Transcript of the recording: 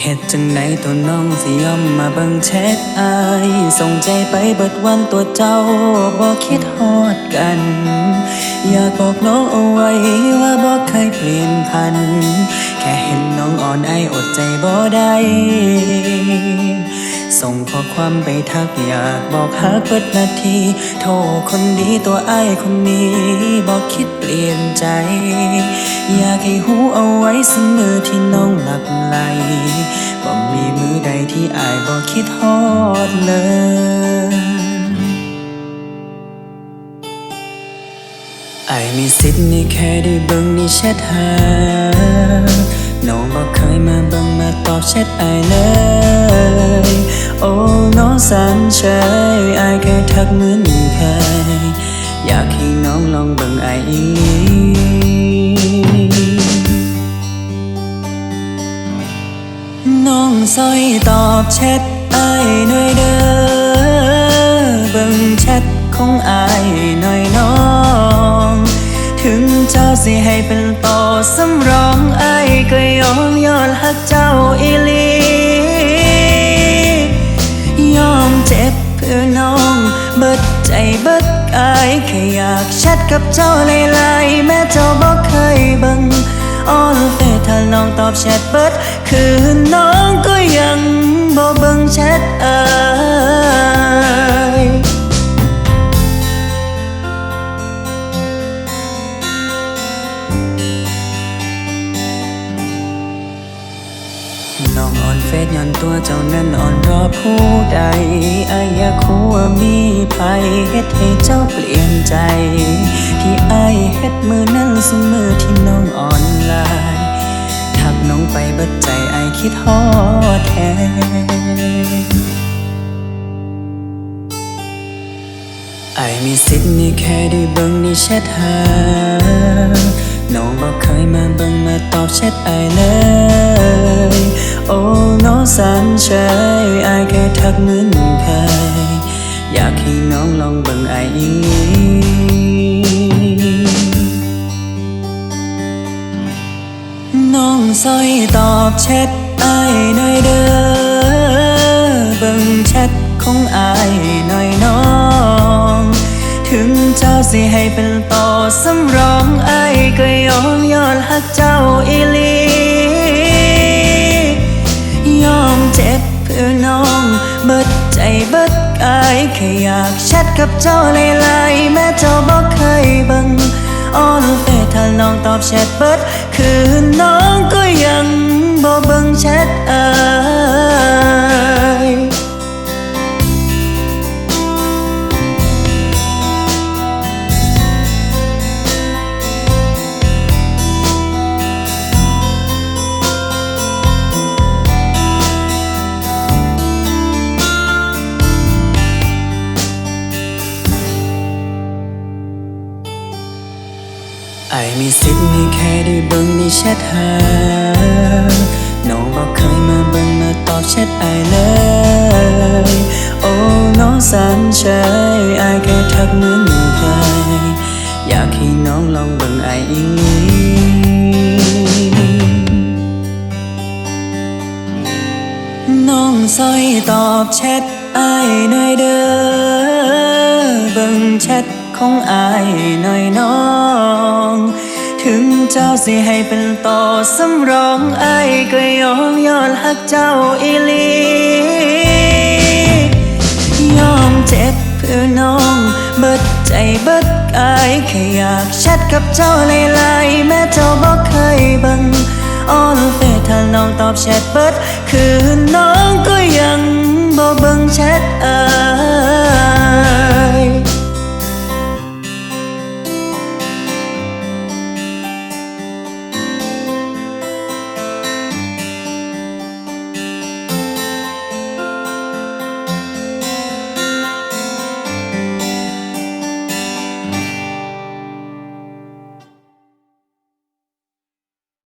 เฮ็ดจังไหนตัวน้องสิยอมมาเบิ่งแชทอายส่งใจไปเบิดวันตัวเจ้าบ่คิดฮอดกัน อยากบอกน้องเอาไว้ว่าบ่เคยเปลี่ยนพัน แค่เห็นน้องอ่อนไออดใจบ่ได้ส่งข้อความไปทักอยากบอกฮักเปิดนาที โทรคนดีตัวไอ้คนนี้ บอกคิดเปลี่ยนใจ อยากให้หูเอาไว้เสมอที่น้องหลับไหล ไอมีสิทธิ์ในแค่ได้เบิ่งในแชทหา น้องบอกเคยมาเบิ่งมาตอบแชทไอเลย โอ้น้องสันเชยไอแค่ทักเหมือนเคยอยากให้น้องลองเบิ่งไออีกน้องซอยตอบแชทไอหน่อยเด้อ เบิ่งแชทของไอหน่อยน้อง ถึงเจ้าสิให้เป็นต่อสำรองไอ้ก็ยอมย้อนหักเจ้าอีหลี ยอมเจ็บเพื่อน้อง เบิดใจเบิดกายแค่อยากแชทกับเจ้าหลายๆแม้เจ้าบอกเคยบังออนเฟซถ้าลองตอบแชทเบิด คือน้องก็ยัง น้องอ่อนเฟซย้อนตัวเจ้านั้นอ่อนรอผู้ใดอายอยาคูว่ามีภัยเฮ็ดให้เจ้าเปลี่ยนใจ ที่อายเฮ็ดมือนั้นสมือที่น้องอ่อนลายทักน้องไปเบิดใจอายคิดฮอดแทนไอมีสิทธิ์ในแค่ได้เบิ่งในแชทหา น้องบอกเคยมาเบิ่งมาตอบแชทไอายเลย สันเชยอายแค่ทักเหมือนเคยอยากให้น้องลองเบิ่งไอายอีกน้องซอยตอบแชทอายหน่อยเด้อเบิ่งแชทของอายหน่อยน้อง ถึงเจ้าสิให้เป็นต่อสำรองอายก็ยอมย้อนหักเจ้าอีลี แค่อยากแชทกับเจ้าเลายแม้เจ้าบอกเคยบังออนเฟถ้าน้องตอบแชทเบิด คืนน้องก็ยัง ไอมีสิทธิ์ในแค่ได้เบิ่งในแชทหา น้องบอกเคยมาเบิ่งมาตอบแชทไอเลย โอ้น้องสันเชยอายแค่ทักเหมือนเคยอยากให้น้องลองเบิ่งไออีกนิดน้องซอยตอบแชทอายหน่อยเด้อ เบิ่งแชทของอายหน่อยน้อง เจ้าสิให้เป็นต่อสำรองไอ้ก็ยอมยอนหักเจ้าอีลี ยอมเจ็บเพื่อน้องเบิดใจเบิดกายแค่อยากแชทกับเจ้าหลายๆแม่เจ้าบอกเคยบังออนเฟถ้าน้องตอบแชทเบิด คือน้องก็ยังบอกบังแชทเออ